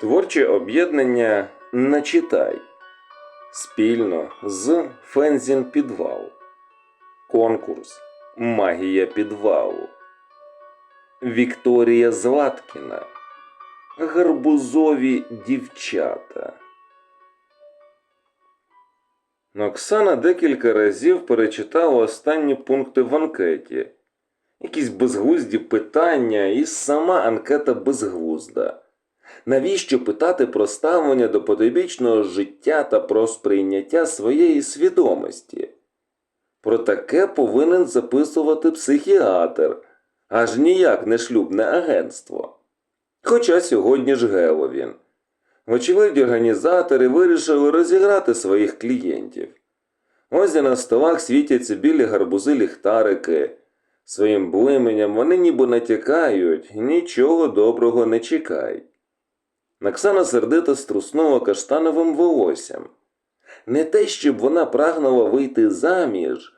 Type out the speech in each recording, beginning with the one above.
Творче об'єднання Начитай спільно з Фензін Підвал. Конкурс Магія підвалу. Вікторія Златкіна. Гарбузові дівчата. Оксана декілька разів перечитала останні пункти в анкеті. Якісь безглузді питання, і сама анкета безглузда. Навіщо питати про ставлення до потойбічного життя та про сприйняття своєї свідомості? Про таке повинен записувати психіатр, аж ніяк не шлюбне агентство. Хоча сьогодні ж Геловін. Вочевидь, організатори вирішили розіграти своїх клієнтів. Ось на столах світяться білі гарбузи ліхтарики. Своїм блименням вони ніби натякають, нічого доброго не чекай. Оксана сердито струснула каштановим волоссям. Не те, щоб вона прагнула вийти заміж,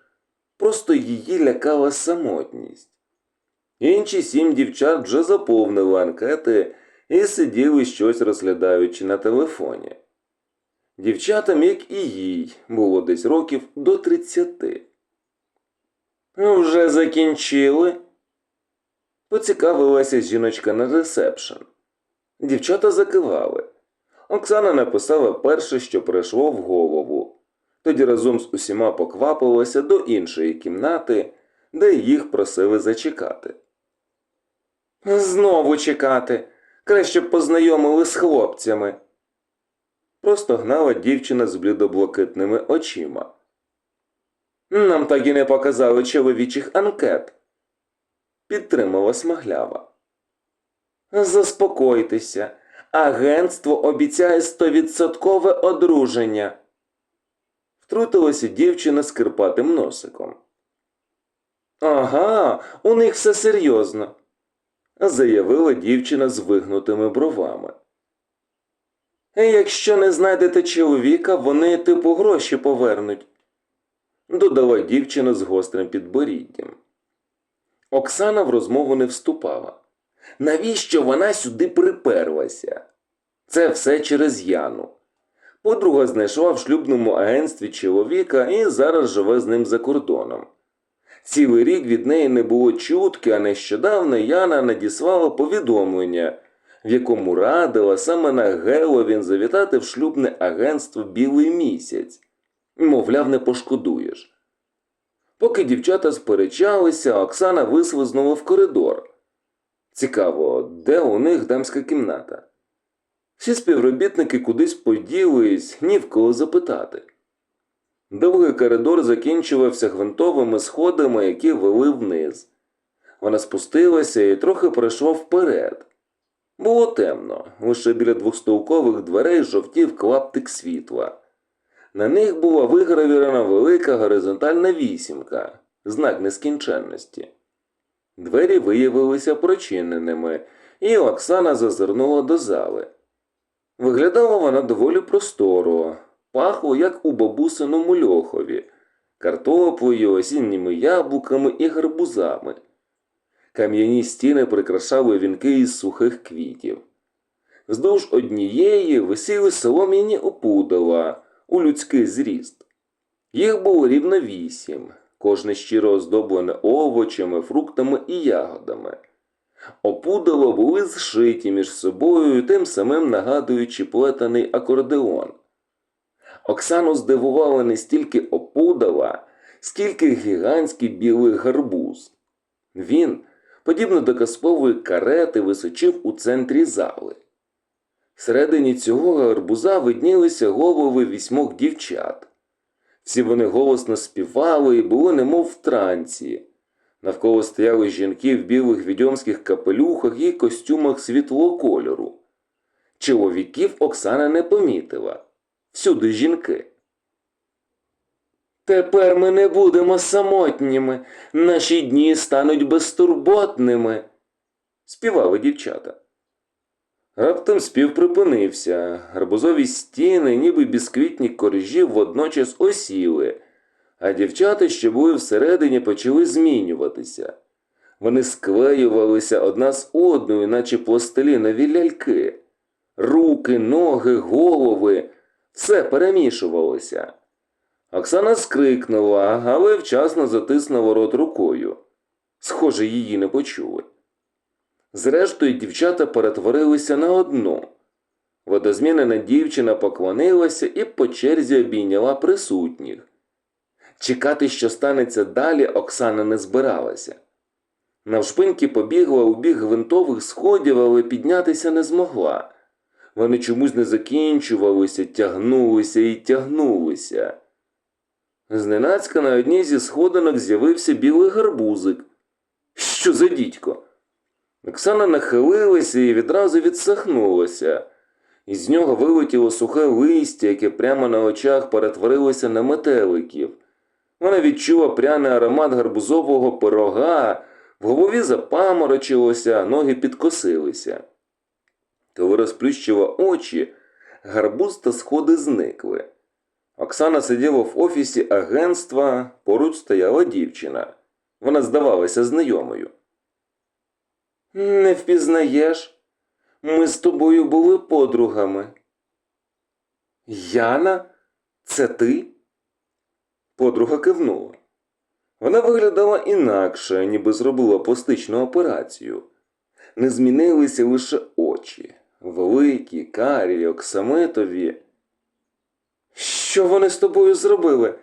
просто її лякала самотність. Інші сім дівчат вже заповнили анкети і сиділи щось розглядаючи на телефоні. Дівчатам, як і їй, було десь років до тридцяти. Вже закінчили? Поцікавилася жіночка на ресепшн. Дівчата закивали. Оксана написала перше, що прийшло в голову. Тоді разом з усіма поквапилася до іншої кімнати, де їх просили зачекати. Знову чекати. Краще б познайомили з хлопцями. Просто гнала дівчина з блідоблакитними очима. Нам так і не показали чоловічих анкет. Підтримала смаглява. Заспокойтеся, агентство обіцяє стовідсоткове одруження. Втрутилася дівчина з кирпатим носиком. Ага, у них все серйозно, заявила дівчина з вигнутими бровами. Якщо не знайдете чоловіка, вони типу гроші повернуть, додала дівчина з гострим підборіддям. Оксана в розмову не вступала. Навіщо вона сюди приперлася? Це все через Яну. Подруга знайшла в шлюбному агентстві чоловіка і зараз живе з ним за кордоном. Цілий рік від неї не було чутки, а нещодавно Яна надіслала повідомлення, в якому радила саме на Геловін завітати в шлюбне агентство Білий місяць. Мовляв, не пошкодуєш. Поки дівчата сперечалися, Оксана вислизнула в коридор. Цікаво, де у них дамська кімната? Всі співробітники кудись поділись, ні в кого запитати. Довгий коридор закінчувався гвинтовими сходами, які вели вниз. Вона спустилася і трохи пройшла вперед. Було темно, лише біля двохстовкових дверей жовтів клаптик світла. На них була вигравірена велика горизонтальна вісімка, знак нескінченності. Двері виявилися прочиненими, і Оксана зазирнула до зали. Виглядала вона доволі просторо, пахло, як у бабусиному льохові, картоплею, осінніми яблуками і гарбузами. Кам'яні стіни прикрашали вінки із сухих квітів. Вздовж однієї висіли солом'яні опудала у людський зріст. Їх було рівно вісім, кожне щиро оздоблене овочами, фруктами і ягодами. Опудало були зшиті між собою, тим самим нагадуючи плетений акордеон. Оксану здивувало не стільки опудала, скільки гігантський білий гарбуз. Він, подібно до казкової карети, височив у центрі зали. Всередині цього гарбуза виднілися голови вісьмох дівчат. Всі вони голосно співали і були немов в трансі. Навколо стояли жінки в білих відьомських капелюхах і костюмах світлого кольору. Чоловіків Оксана не помітила. Всюди жінки. Тепер ми не будемо самотніми, наші дні стануть безтурботними, співали дівчата. Раптом спів припинився, гарбузові стіни, ніби бісквітні коржі, водночас осіли, а дівчата, що були всередині, почали змінюватися. Вони склеювалися одна з одною, наче пластилінові ляльки. Руки, ноги, голови все перемішувалося. Оксана скрикнула, але вчасно затиснула рот рукою. Схоже, її не почули. Зрештою, дівчата перетворилися на одну. Водозмінена дівчина поклонилася і по черзі обійняла присутніх. Чекати, що станеться далі, Оксана не збиралася. Навшпиньки побігла у бік гвинтових сходів, але піднятися не змогла. Вони чомусь не закінчувалися, тягнулися і тягнулися. Зненацька на одній зі сходинок з'явився білий гарбузик. Що за дідько? Оксана нахилилася і відразу відсахнулася. Із нього вилетіло сухе листя, яке прямо на очах перетворилося на метеликів. Вона відчула пряний аромат гарбузового пирога, в голові запаморочилося, ноги підкосилися. Коли розплющила очі, гарбуз та сходи зникли. Оксана сиділа в офісі агентства, поруч стояла дівчина. Вона здавалася знайомою. Не впізнаєш? Ми з тобою були подругами. Яна, це ти? Подруга кивнула. Вона виглядала інакше, ніби зробила пластичну операцію. Не змінилися лише очі, великі, карі, оксамитові. Що вони з тобою зробили?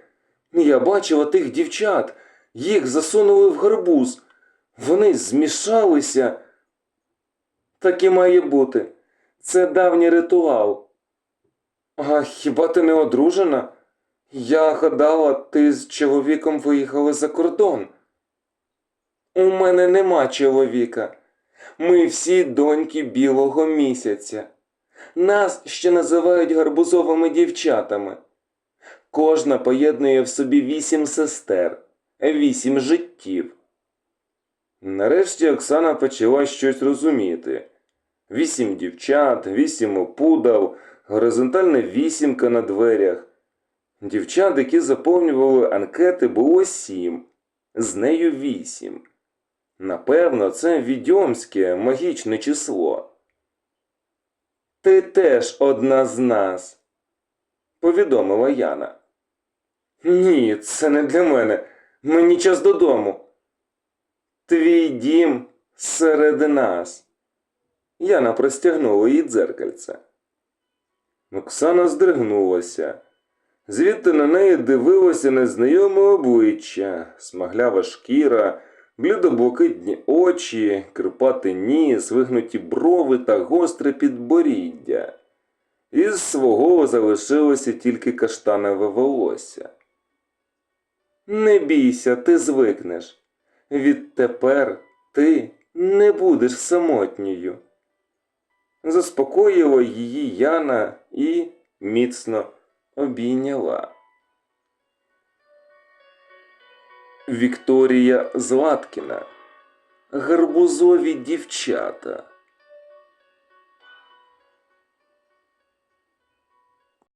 Я бачила тих дівчат, їх засунули в гарбуз. Вони змішалися. Так і має бути. Це давній ритуал. А хіба ти не одружена? Я гадала, ти з чоловіком виїхали за кордон. У мене нема чоловіка. Ми всі доньки білого місяця. Нас ще називають гарбузовими дівчатами. Кожна поєднує в собі вісім сестер, вісім життів. Нарешті Оксана почала щось розуміти. Вісім дівчат, вісім опудал, горизонтальна вісімка на дверях. Дівчат, які заповнювали анкети, було сім, з нею вісім. Напевно, це відьомське магічне число. Ти теж одна з нас, повідомила Яна. Ні, це не для мене. Мені час додому. Твій дім серед нас. Яна простягнула їй дзеркальце. Оксана здригнулася. Звідти на неї дивилося незнайоме обличчя, смаглява шкіра, блідоблакитні очі, кирпатий ніс, вигнуті брови та гостре підборіддя. Із свого залишилося тільки каштанове волосся. Не бійся, ти звикнеш. Відтепер ти не будеш самотньою. Заспокоїла її Яна і міцно обійняла. Вікторія Златкіна. Гарбузові дівчата.